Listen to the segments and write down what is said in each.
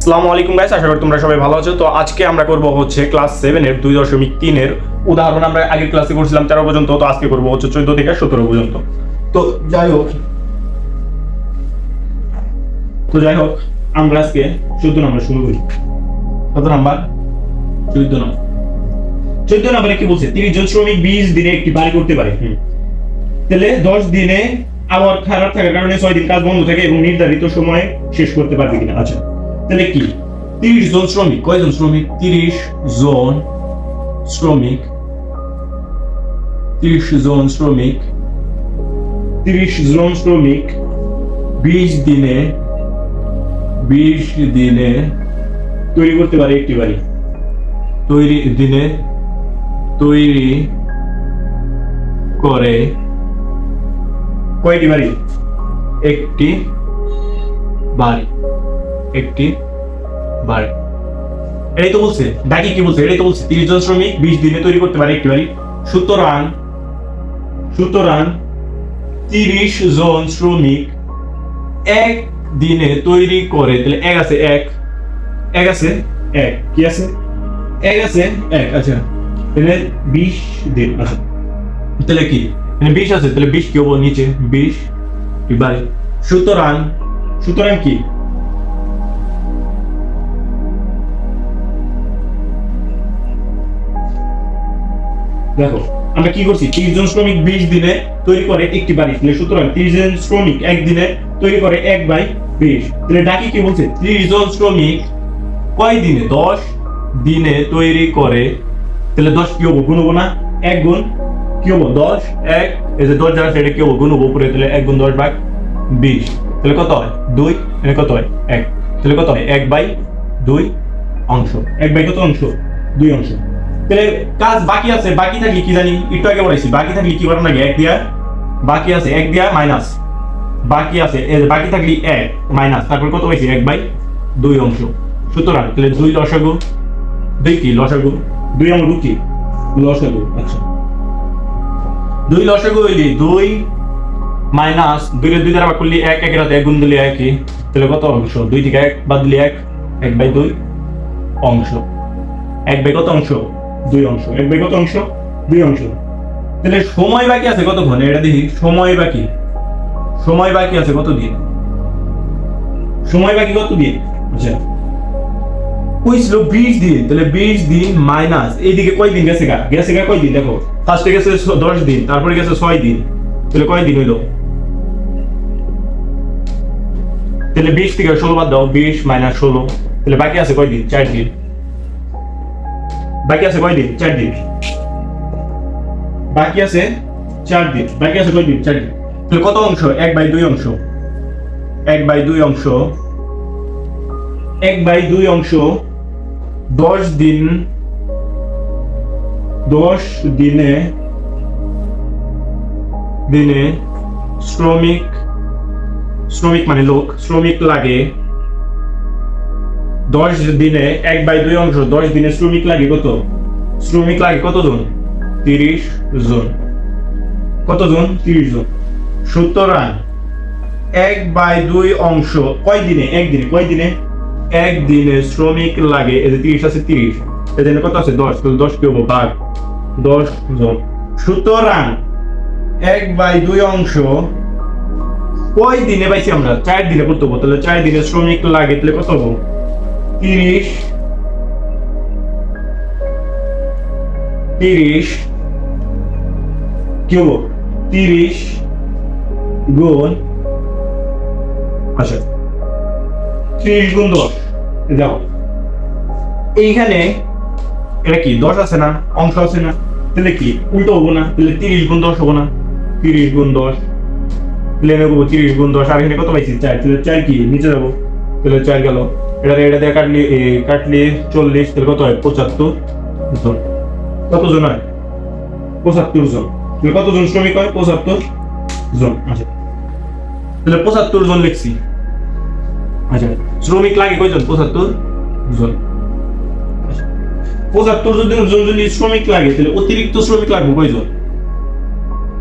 আসসালামু আলাইকুম গাইস আশা করি তোমরা সবাই ভালো আছো। তো আজকে আমরা করব হচ্ছে ক্লাস সেভেনের দুই দশমিক তিনের উদাহরণ। আমরা আগের ক্লাসে করছিলাম তেরো পর্যন্ত, তো আজকে করব হচ্ছে চোদ্দ থেকে সতেরো পর্যন্ত। তো যাই হোক, তো যাই হোক, আমরা আজকে চোদ্দ নম্বর শুরু করি। কত নাম্বার? চোদ্দ নম্বর। চোদ্দ নম্বরে কি বলছে? তিরিশ জন শ্রমিক বিশ দিনে একটি বাড়ি করতে পারে। তাহলে দশ দিনে আবার খারাপ থাকার কারণে ছয় দিন কাজ বন্ধ থাকে এবং নির্ধারিত সময়ে শেষ করতে পারবে কিনা। আচ্ছা। তাহলে কি? তিরিশ জন শ্রমিক। কয়জন শ্রমিক? তিরিশ জন শ্রমিক। তিরিশ জন শ্রমিক। তিরিশ জন শ্রমিক। বিশ দিনে বিশ দিনে তৈরি করতে পারে একটি বাড়ি। তৈরি দিনে তৈরি করে কয়টি বাড়ি? একটি বাড়ি। একটি বাড়ি এটাই তো বলছে ডাকি কি বলছে? এটাই তো বলছে, তিরিশ জন শ্রমিক বিশ দিনে তৈরি করতে পারে একটি বাড়ি। সুতরাং সুতরাং তিরিশ জন শ্রমিক এক দিনে তৈরি করে, তাহলে এক আছে এক এক আছে এক, কি আছে? এক আছে এক আচ্ছা। তাহলে বিশ দিন আচ্ছা। তাহলে কি? এখানে বিশ আছে, তাহলে বিশ কি হব নিচে, বিশ বাড়ি? সুতরাং সুতরাং কি? দেখো, আমরা কি করছি? তিরিশ জন শ্রমিক বিশ দিনে তৈরি করে একটি বাড়ি। তাহলে সুতরাং তিরিশ জন শ্রমিক একদিনে তৈরি করে এক বাই বিশ। তাহলে ডাকি কি বলছে? তিরিশ জন শ্রমিক কয় দিনে? দশ দিনে তৈরি করে। তাহলে দশ কি হব? গুণ হব না? এক গুণ কি হব? দশ, এক। এই যে দশ যারা সেটা কি হব? গুণ হব উপরে। তাহলে এক গুণ দশ ভাগ বিশ। তাহলে কত হয়? দুই। এখানে কত হয়? এক। তাহলে কত হয়? এক বাই দুই অংশ। এক বাই কত অংশ? দুই অংশ। তাহলে কাজ বাকি আছে, বাকি থাকলে কি জানি? একটু আগে বলেছি, বাকি থাকলে কি লাগে এক দিয়া, বাকি আছে, এক দিয়া মাইনাস। বাকি আছে বাকি থাকলে এক, মাইনাস। তারপর কত পাইছি? এক বাই দুই অংশ। সুতরাং তাহলে দুই লসাগু, দুই কি? লসাগু। দুই আমার কি? লসাগু আচ্ছা। দুই লসাগু হইলি দুই মাইনাস দুই দুই দ্বারা করলি এক এক রাতে এক গুণ দিলে একই। তাহলে কত অংশ? দুই থেকে এক বাদ দিলে এক এক বাই দুই অংশ। এক বাই কত অংশ? দুই অংশ, এক বাই কত অংশ? দুই অংশ। তাহলে সময় বাকি আছে কতক্ষণ এটা দেখি, সময় বাকি। সময় বাকি আছে কত দিন সময় বাকি কত দিন আচ্ছা। কইছিল বিশ দিন তাহলে বিশ দিন মাইনাস এইদিকে কয় দিন গেছে গা? গেছে গা কয় দিন? দেখো ফার্স্টে গেছে দশ দিন, তারপরে গেছে ছয় দিন। তাহলে কয় দিন হইল? তাহলে বিশ থেকে ষোলো বাদ দাও বিশ মাইনাস ষোলো। তাহলে বাকি আছে কয় দিন? চার দিন। বাকি আছে কয় দিন চার দিন। বাকি আছে চার দিন। বাকি আছে কয় দিন চার দিন। তাহলে কত অংশ? এক বাই দুই অংশ। এক বাই দুই অংশ। এক বাই দুই অংশ। দশ দিন। দশ দিনে। দিনে শ্রমিক। শ্রমিক মানে লোক। শ্রমিক লাগে। দশ দিনে, এক বাই দুই অংশ, দশ দিনে শ্রমিক লাগে কত? শ্রমিক লাগে কতজন? তিরিশ জন। কতজন? তিরিশ জন। সুতরাং এক বাই দুই অংশ, কয় দিনে? একদিনে কয় দিনে? একদিনে শ্রমিক লাগে, এই যে তিরিশ আছে তিরিশ এজন্য কত আছে? দশ, তাহলে দশ কি হব? ভাগ দশ জন। সুতরাং এক বাই দুই অংশ, কয় দিনে পাইছি আমরা? চার দিনে করতে হব, তাহলে চার দিনে শ্রমিক লাগে, তাহলে কত হব? তিরিশ। তিরিশ কি হব তিরিশ গুণ আচ্ছা ত্রিশ গুণ দশ। দেখো, এইখানে এটা কি, দশ আছে না, অংশ আছে না, তাহলে কি, উল্টো হব না, তাহলে তিরিশ গুণ দশ হব না, তিরিশ গুণ দশ, তাহলে করব তিরিশ গুণ দশ, আর এখানে কত পাইছি, চার, তাহলে চার কি, নিচে যাব। তাহলে চার গেল। এটা এটা দিয়ে কাটলি কাটলি চল্লিশ, তাহলে কত হয়? পঁচাত্তর জন। কতজন হয়? পঁচাত্তর জন। তাহলে কতজন শ্রমিক হয়? পঁচাত্তর জন। আচ্ছা। তাহলে পঁচাত্তর জন লিখছি। আচ্ছা। শ্রমিক লাগে কয়জন? পঁচাত্তর জন। আচ্ছা। পঁচাত্তর জন জন যদি শ্রমিক লাগে, তাহলে অতিরিক্ত শ্রমিক লাগবে কয়জন?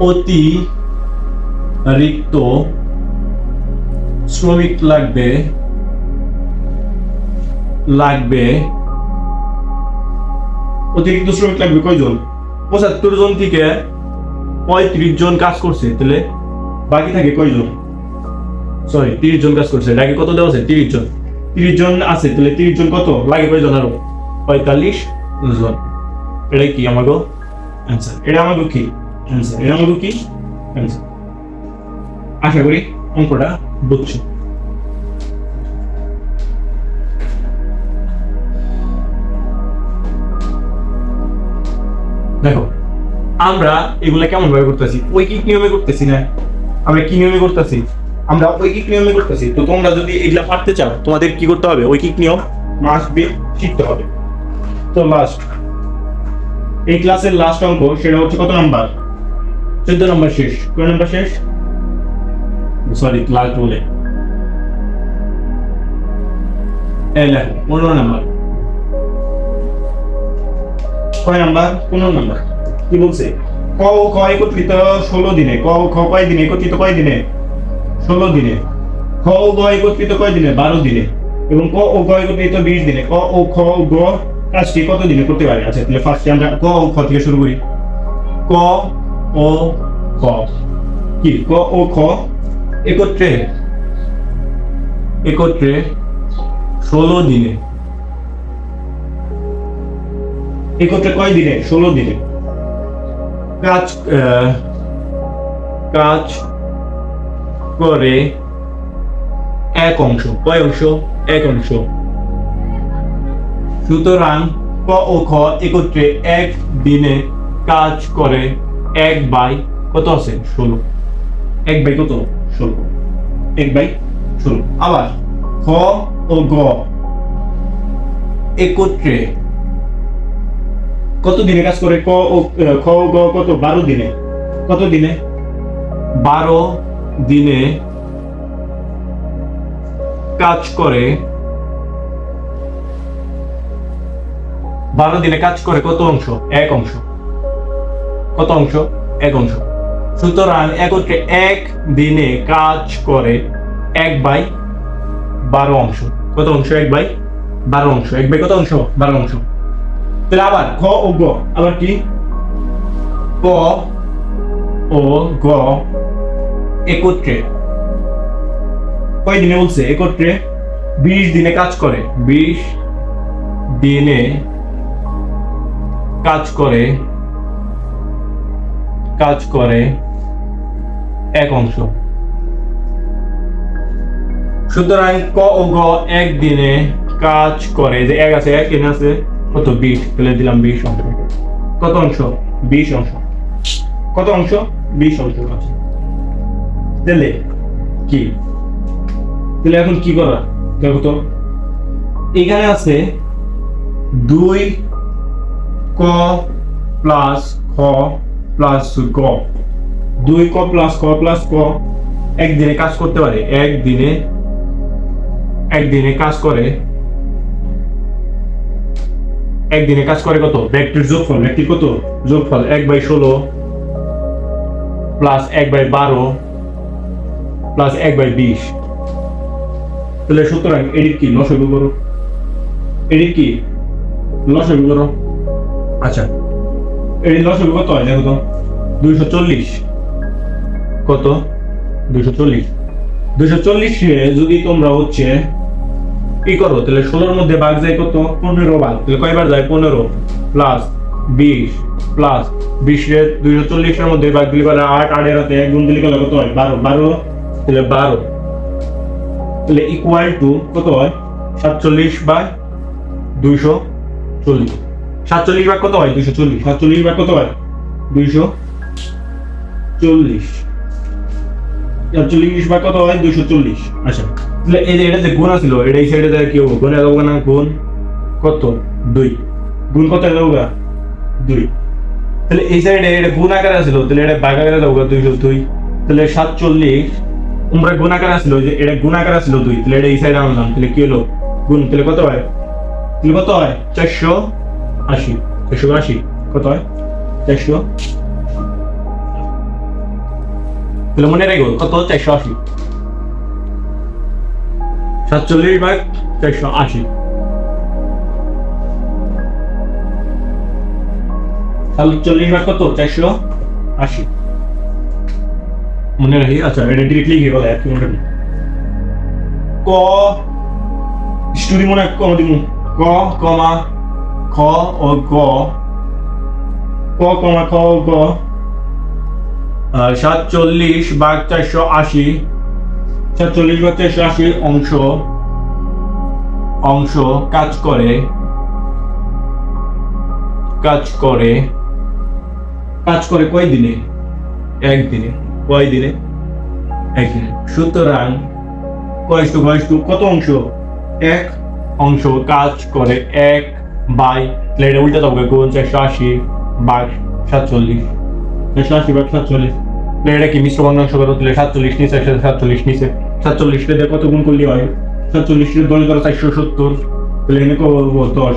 অতিরিক্ত শ্রমিক লাগবে লাগবে। অতিরিক্ত শ্রমিক লাগবে কয়জন? পঁচাত্তর জন থেকে পঁয়ত্রিশ জন কাজ করছে, তাহলে বাকি থাকে কয়জন? সরি তিরিশ জন কাজ করছে। ডাকে কত দেওয়া আছে? তিরিশ জন। তিরিশ জন আছে, তাহলে তিরিশ জন কত? লাগে কয়জন আরও? পঁয়তাল্লিশ জন। এটা কি আমাকে অ্যান্সার এটা আমাকে কি? অ্যান্সার এটা আমাকে কি? অ্যান্সার আশা করি অঙ্কটা বুঝছ। দেখো, আমরা এগুলা কেমন ভাবে করতেছি? ঐকিক নিয়মে করতেছি না? আমরা কি নিয়মে করতেছি? আমরা ঐকিক নিয়মে করতেছি? তো তোমরা যদি এগুলা পারতে চাও, তোমাদের কি করতে হবে? ঐকিক নিয়ম? মাস্ট বি শিখতে হবে। তো লাস্ট এই ক্লাসের লাস্ট অঙ্ক, সেটা হচ্ছে কত নাম্বার? চোদ্দ নম্বর শেষ। কয় নাম্বার শেষ? সরি লাস্ট বলে লেখো পনেরো নাম্বার। কয় নাম্বার, পনেরো নাম্বার। কি বলছে? ক ও একত্রিত ষোলো দিনে, ক খ কয় দিনে, একত্রিত কয় দিনে? ষোলো দিনে। খ ও গ একত্রিত কয় দিনে? বারো দিনে। এবং ক ও গ একত্রিত বিশ দিনে। ক ও খ গ কাজটি কত দিনে করতে পারে? আচ্ছা তাহলে ফার্স্টে আমরা ক ও খ থেকে শুরু করি। ক ও খ। কি? ক ও খ একত্রে একত্রে ষোলো দিনে। একত্রে কয় দিনে? ষোলো দিনে। কাজ কাজ করে এক অংশ। কয় অংশ? এক অংশ। সুতরাং ক ও খ একত্রে এক দিনে কাজ করে এক বাই কত আছে? ষোলো। এক বাই কত? ষোলো। এক বাই ষোলো। আবার খ ও গ একত্রে কত দিনে কাজ করে? ক ও খ, গ, কত? বারো দিনে। কত দিনে? বারো দিনে কাজ করে। বারো দিনে কাজ করে কত অংশ? এক অংশ। কত অংশ? এক অংশ। সুতরাং একত্রে এক দিনে কাজ করে এক বাই বারো অংশ। কত অংশ? এক বাই বারো অংশ। এক বাই কত অংশ? বারো অংশ। তাহলে আবার খ ও গ, আবার কি? ক ও গ একত্রে। কয় দিনে বলছে? একত্রে। বিশ দিনে কাজ করে। বিশ দিনে কাজ করে। কাজ করে এক অংশ। সুতরাং ক ও গ একদিনে কাজ করে। যে এক আছে, এক এনে আছে? কত বিশ ফেলে দিলাম বিশ অংশ। কত অংশ? বিশ অংশ। কত অংশ? বিশ অংশ। আছে দিলে কি? তাহলে এখন কি করা? দেখো তো। এখানে আছে দুই ক প্লাস খ প্লাস গ। দুই ক প্লাস খ প্লাস ক একদিনে কাজ করতে পারে। একদিনে একদিনে কাজ করে একদিনে কাজ করে কত? ব্যক্তির যোগফল ব্যক্তির কত? যোগফল এক বাই ষোলো প্লাস এক বাই বারো প্লাস এক বাই বিশ। তাহলে সুতরাং এডিট কি? লসগু করো। এডিট কি? লসগু করো। আচ্ছা এডিট লসগু কত হয়? দেখো তো, দুইশো চল্লিশ। কত? দুইশো চল্লিশ। দুইশো চল্লিশে যদি তোমরা হচ্ছে কি করো তাহলে ষোলোর মধ্যে ভাগ যায় কত? পনেরো ভাগ। তাহলে কয়বার যায়? পনেরো প্লাস বিশ প্লাস বিশের দুইশো চল্লিশের মধ্যে ভাগ দিলে পারে আট আটের হাতে এক গুণ দিলে গেলে কত হয়? বারো। বারো তাহলে বারো। তাহলে ইকুয়াল টু কত হয়? সাতচল্লিশ বাই দুইশো চল্লিশ। সাতচল্লিশ ভাগ কত হয়? দুইশো চল্লিশ। সাতচল্লিশ ভাগ কত হয়? দুইশো চল্লিশ। সাতচল্লিশ ভাগ কত হয়? দুইশো চল্লিশ। আচ্ছা। এই যে এটা গুণ ছিল এটা এই সাইডে কি হব গুণে দেবো না, গুণ কত? দুই। গুণ কত দেবো দুই। তাহলে এই সাইডে এটা গুণ আকারে ছিল তাহলে এটা ভাগ আকারে গা দুইশো দুই। তাহলে সাতচল্লিশ। তোমরা গুণ আকারে ছিল যে এটা গুণ আকারে ছিল দুই। তাহলে এটা এই সাইডে আনলাম, তাহলে কি হলো? গুণ, তাহলে কত হয়? তাহলে কত হয়? চারশো আশি। চারশো আশি। কত হয়? চারশো। তাহলে মনে রেখো, কত? চারশো আশি। সাতচল্লিশ বাই চারশো আশি। সাতচল্লিশ বাই কত? চারশো আশি। মনে রাখি আচ্ছা এটা ডিরেক্টলি গিয়ে বলে একই মনে ক স্টুডি মনে কম দিব ক, কমা, খ ও গ। ক, কমা, খ ও গ। সাতচল্লিশ ভাগ চারশো আশি। ভাগ চারশো আশি অংশ অংশ কাজ করে কাজ করে কাজ করে কয় দিনে? একদিনে কয় দিনে? একদিনে সুতরাং কয়ষ্টু কয়ষ্টু কত অংশ? এক অংশ কাজ করে এক বাই, তাহলে এটা উল্টে তবে গুণ চারশো আশি বাই সাতচল্লিশ। চারশো আশি বাই সাতচল্লিশ। এটা কি মিশ্র ভগ্নাংশ করো? তাহলে সাতচল্লিশ নিচে, একসাথে সাতচল্লিশ নিচে। সাতচল্লিশটা দিয়ে কত গুণ করলে হয়? সাতচল্লিশটা দশ দ্বারা চারশো সত্তর, তাহলে এনে কত হব? দশ।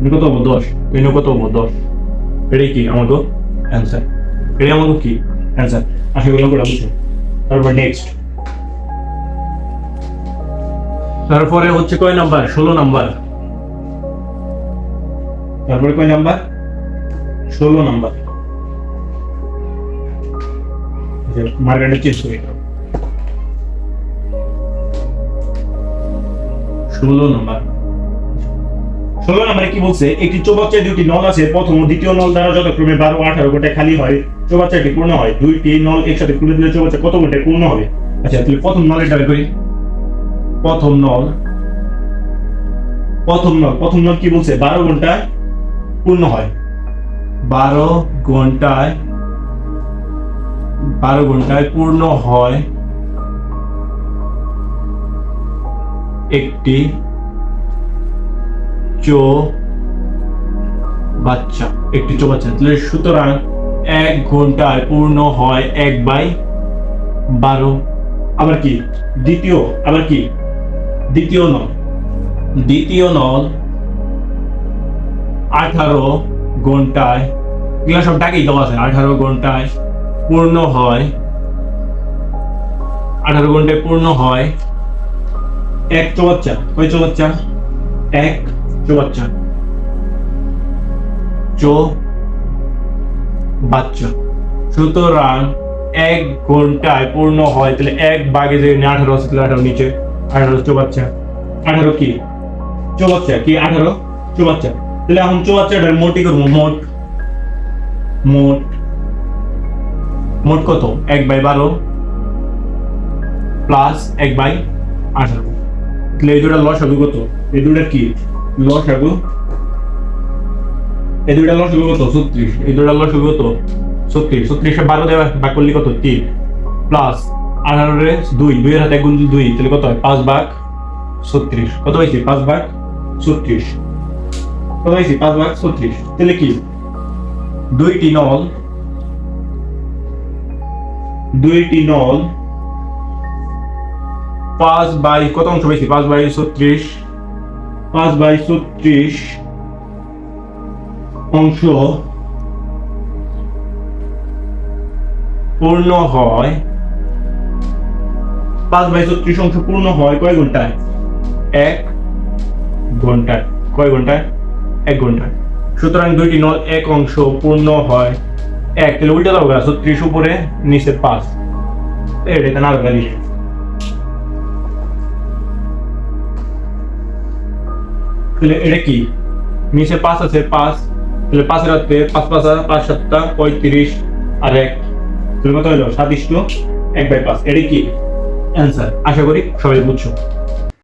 এনে কত হব? দশ। এনে কত হব? দশ। এটাই কি আমাকে? অ্যান্সার এটাই আমাকে কি? অ্যান্সার আশা করি অঙ্কটা বুঝছ। তারপর নেক্সট তারপরে হচ্ছে কয় নাম্বার? ষোলো নাম্বার। তারপরে কয় নাম্বার? ষোলো নাম্বার। মার্কেটে চেঞ্জ করে ষোলো নাম্বার। ষোলো নম্বরে কি বলছে? একটি চৌবাচ্চায় দুটি নল আছে। প্রথম ও দ্বিতীয় নল দ্বারা যথাক্রমে বারো আঠারো ঘন্টায় খালি হয়। চৌবাচ্চাটি পূর্ণ হয়। দুইটি নল একসাথে খুলে দিলে চৌবাচ্চা কত ঘন্টায় পূর্ণ হবে? আচ্ছা তাহলে প্রথম নলের ডাবে করি। প্রথম নল। প্রথম নল। প্রথম নল কি বলছে? বারো ঘন্টায় পূর্ণ হয়। বারো ঘন্টায় বারো ঘন্টায় পূর্ণ হয়। একটি চো বাচ্চা, একটি চো বাচ্চা। তাহলে সুতরাং এক ঘন্টায় পূর্ণ হয় এক বাই বারো। আবার কি? দ্বিতীয়, আবার কি? দ্বিতীয় নল। দ্বিতীয় নল আঠারো ঘন্টায়, এগুলো সব ডাকেই দেওয়া আছে, আঠারো ঘন্টায় পূর্ণ হয়, আঠারো ঘন্টায় পূর্ণ হয় এক চৌবাচ্চা। কয় চৌবাচ্চা? এক চৌবাচ্চা। চো বাচ্চা সুতরাং এক ঘন্টায় পূর্ণ হয়, তাহলে এক বাগে যে আঠারো আছে আঠারো নিচে, আঠারো চৌবাচ্চা। আঠারো কি? চৌবাচ্চা কি? আঠারো চৌবাচ্চা। তাহলে এখন চৌবাচ্চাটার মোটই করব? মোট মোট মোট কত? এক বাই বারো প্লাস এক বাই আঠারো। তাহলে এই দুটা লস হবে কত? এই দুটা কি? লস হবে এই দুটা লস হবে কত? ছত্রিশ। এই দুটা লস হবে কত? ছত্রিশ। ছত্রিশে বারো দেওয়া ভাগ করলে কত? তিন। প্লাস আঠারোরে দুই, দুইয়ের হাতে গুণ দুই, তাহলে কত হয়? পাঁচ ভাগ ছত্রিশ। কত হয়েছে? পাঁচ ভাগ ছত্রিশ। কত হয়েছে? পাঁচ ভাগ ছত্রিশ। তাহলে কি? দুইটি নল দুইটি নল পাঁচ বাই, কত অংশ পেয়েছি পাঁচ বাই ছত্রিশ। পাঁচ বাই ছত্রিশ অংশ পূর্ণ হয়। পাঁচ বাই ছত্রিশ অংশ পূর্ণ হয় কয় ঘন্টায়? এক ঘন্টায়। কয় ঘন্টায়? এক ঘন্টায়। সুতরাং দুইটি নল এক অংশ পূর্ণ হয়। এক, তাহলে উল্টে দাও ছত্রিশ উপরে, নিচে পাঁচ। এটা না তাহলে এটা কি? নিচে পাঁচ আছে, পাঁচ। তাহলে পাঁচের হাতে পাঁচ পাঁচ পাঁচ সাতটা পঁয়ত্রিশ আর এক। তাহলে কত হলো? সাত ইস্টু এক বাই পাঁচ। এটা কি? অ্যান্সার আশা করি সবাই বুঝছ।